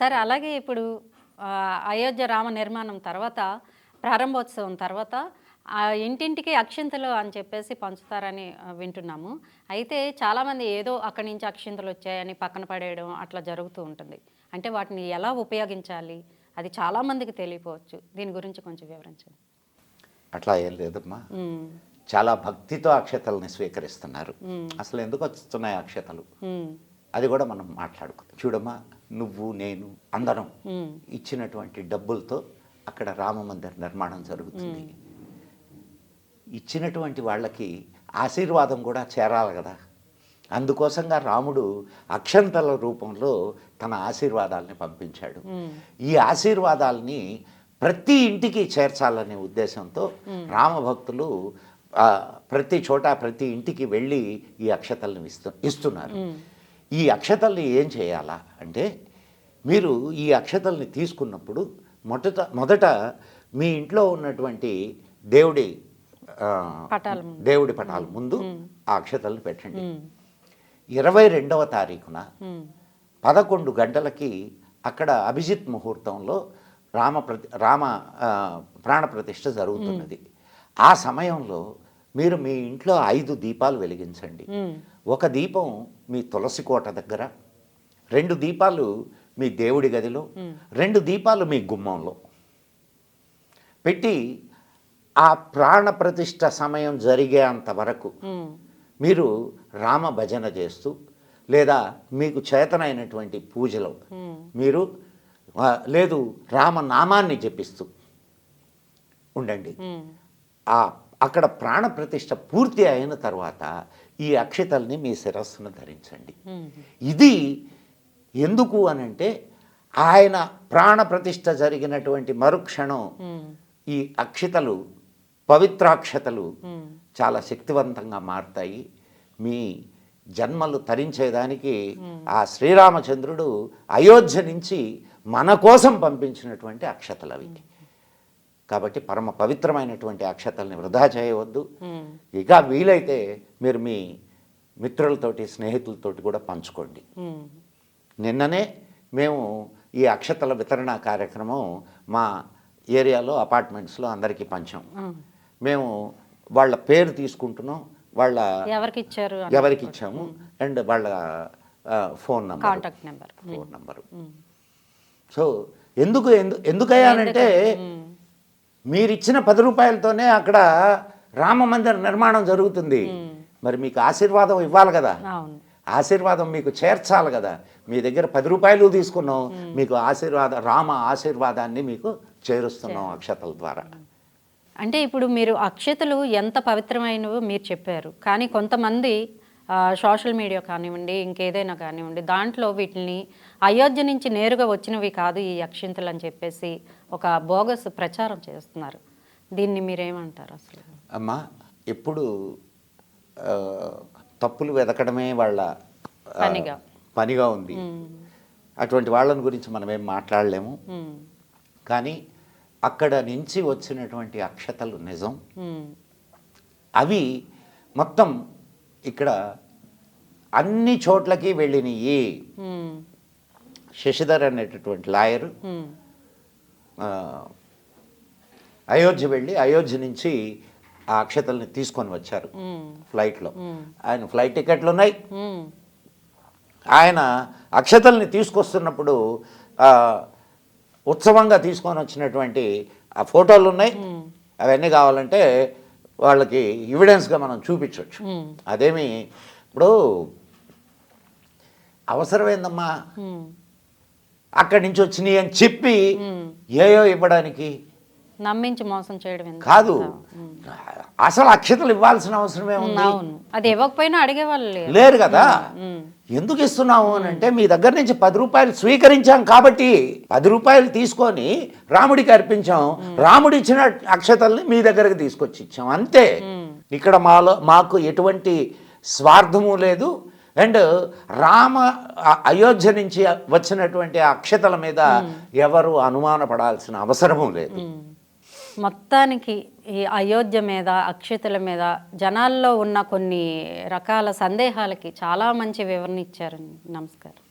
సరే అలాగే ఇప్పుడు అయోధ్య రామ నిర్మాణం తర్వాత ప్రారంభోత్సవం తర్వాత ఇంటింటికి అక్షింతలు అని చెప్పేసి పంచుతారని వింటున్నాము. అయితే చాలామంది ఏదో అక్కడి నుంచి అక్షింతలు వచ్చాయని పక్కన పడేయడం అట్లా జరుగుతూ ఉంటుంది. అంటే వాటిని ఎలా ఉపయోగించాలి? అది చాలామందికి తెలియపోవచ్చు. దీని గురించి కొంచెం వివరించండి. అట్లా ఏం లేదమ్మా. చాలా భక్తితో అక్షతల్ని స్వీకరిస్తున్నారు. అసలు ఎందుకు వస్తున్నాయి అక్షతలు? అది కూడా మనం మాట్లాడుకుందాం. చూడమ్మా నువ్వు నేను అందరం ఇచ్చినటువంటి డబ్బులతో అక్కడ రామ మందిర నిర్మాణం జరుగుతుంది. ఇచ్చినటువంటి వాళ్ళకి ఆశీర్వాదం కూడా చేరాలి కదా. అందుకోసంగా రాముడు అక్షంతల రూపంలో తన ఆశీర్వాదాలని పంపించాడు. ఈ ఆశీర్వాదాలని ప్రతి ఇంటికి చేర్చాలనే ఉద్దేశంతో రామభక్తులు ప్రతి చోట ప్రతి ఇంటికి వెళ్ళి ఈ అక్షతల్ని ఇస్తు ఇస్తున్నారు. ఈ అక్షతల్ని ఏం చేయాలా అంటే మీరు ఈ అక్షతల్ని తీసుకున్నప్పుడు మొదట మొదట మీ ఇంట్లో ఉన్నటువంటి దేవుడి. దేవుడి పటాల ముందు ఆ అక్షతల్ని పెట్టండి. ఇరవై రెండవ తారీఖున పదకొండు గంటలకి అక్కడ అభిజిత్ ముహూర్తంలో రామ ప్రతి రామ ప్రాణప్రతిష్ఠ జరుగుతున్నది. ఆ సమయంలో మీరు మీ ఇంట్లో ఐదు దీపాలు వెలిగించండి. ఒక దీపం మీ తులసి కోట దగ్గర రెండు దీపాలు మీ దేవుడి గదిలో రెండు దీపాలు మీ గుమ్మంలో. పెట్టి ఆ ప్రాణ ప్రతిష్ఠ సమయం జరిగేంత వరకు మీరు రామ భజన చేస్తూ లేదా మీకు చేతనైనటువంటి పూజలో మీరు లేదు రామనామాన్ని జపిస్తూ ఉండండి. ఆ అక్కడ ప్రాణ ప్రతిష్ఠ పూర్తి అయిన తర్వాత ఈ అక్షతల్ని మీ శిరస్సును ధరించండి. ఇది ఎందుకు అనంటే ఆయన ప్రాణ ప్రతిష్ఠ జరిగినటువంటి మరుక్షణం ఈ అక్షతలు పవిత్రాక్షతలు. చాలా శక్తివంతంగా మారుతాయి. మీ జన్మలు తరించేదానికి ఆ శ్రీరామచంద్రుడు అయోధ్య నుంచి మన కోసం పంపించినటువంటి అక్షతలు అవి. కాబట్టి పరమ పవిత్రమైనటువంటి అక్షతల్ని వృధా చేయవద్దు. ఇక వీలైతే మీరు మీ మిత్రులతోటి స్నేహితులతోటి కూడా పంచుకోండి. నిన్ననే మేము ఈ అక్షతల వితరణ కార్యక్రమం మా ఏరియాలో అపార్ట్మెంట్స్లో అందరికీ పంచాం. మేము వాళ్ళ పేరు తీసుకుంటున్నాం వాళ్ళ ఎవరికి ఇచ్చారు ఎవరికి ఇచ్చాము అండ్ వాళ్ళ phone number. Contact number. Phone number. So ఎందుకు ఎందు ఎందుకయ్యానంటే మీరిచ్చిన పది రూపాయలతోనే అక్కడ రామ మందిర నిర్మాణం జరుగుతుంది. మరి మీకు ఆశీర్వాదం ఇవ్వాలి కదా? ఆశీర్వాదం మీకు చేర్చాలి కదా? మీ దగ్గర పది రూపాయలు తీసుకున్నాం. మీకు ఆశీర్వాద రామ ఆశీర్వాదాన్ని మీకు చేరుస్తున్నాం అక్షతల ద్వారా. అంటే ఇప్పుడు మీరు అక్షతలు ఎంత పవిత్రమైనవో మీరు చెప్పారు. కానీ కొంతమంది సోషల్ మీడియా కానివ్వండి ఇంకేదైనా కానివ్వండి దాంట్లో వీటిని అయోధ్య నుంచి నేరుగా వచ్చినవి కాదు ఈ అక్షింతలు అని చెప్పేసి ఒక బోగస్ ప్రచారం చేస్తున్నారు. దీన్ని మీరేమంటారు అసలు? అమ్మా ఎప్పుడు తప్పులు వెతకడమే వాళ్ళ పనిగా. పనిగా ఉంది. అటువంటి వాళ్ళని గురించి మనం ఏం మాట్లాడలేము. కానీ అక్కడ నుంచి వచ్చినటువంటి అక్షతలు నిజం. అవి మొత్తం ఇక్కడ అన్ని చోట్లకి వెళ్ళినవి శశిధర్ అనేటటువంటి లాయర్ అయోధ్య వెళ్ళి అయోధ్య నుంచి ఆ అక్షతల్ని తీసుకొని వచ్చారు ఫ్లైట్లో. ఆయన ఫ్లైట్ టికెట్లు ఉన్నాయి. ఆయన అక్షతల్ని తీసుకొస్తున్నప్పుడు ఉత్సవంగా తీసుకొని వచ్చినటువంటి ఆ ఫోటోలు ఉన్నాయి. అవన్నీ కావాలంటే వాళ్ళకి ఎవిడెన్స్గా మనం చూపించవచ్చు అదేమి ఇప్పుడు అవసరమైందమ్మా. అక్కడి నుంచి వచ్చినాయి అని చెప్పి. ఏయో ఇవ్వడానికి నమ్మించి మోసం చేయడం? కాదు. అసలు అక్షతలు ఇవ్వాల్సిన అవసరమే ఉంది అది ఇవ్వకపోయినా అడిగేవాళ్ళు లేరు. లేరు కదా. ఎందుకు ఇస్తున్నాము అని అంటే మీ దగ్గర నుంచి పది రూపాయలు స్వీకరించాం కాబట్టి పది రూపాయలు తీసుకొని రాముడికి అర్పించాం. రాముడు ఇచ్చిన అక్షతల్ని మీ దగ్గరకు తీసుకొచ్చి ఇచ్చాం. అంతే. ఇక్కడ మాలో మాకు ఎటువంటి స్వార్థము లేదు. అండ్ రామ అయోధ్య నుంచి వచ్చినటువంటి అక్షతల మీద ఎవరు అనుమానపడాల్సిన అవసరము లేదు. మొత్తానికి ఈ అయోధ్య మీద అక్షతుల మీద జనాల్లో ఉన్న కొన్ని రకాల సందేహాలకి చాలా మంచి వివరణ ఇచ్చారండి నమస్కారం.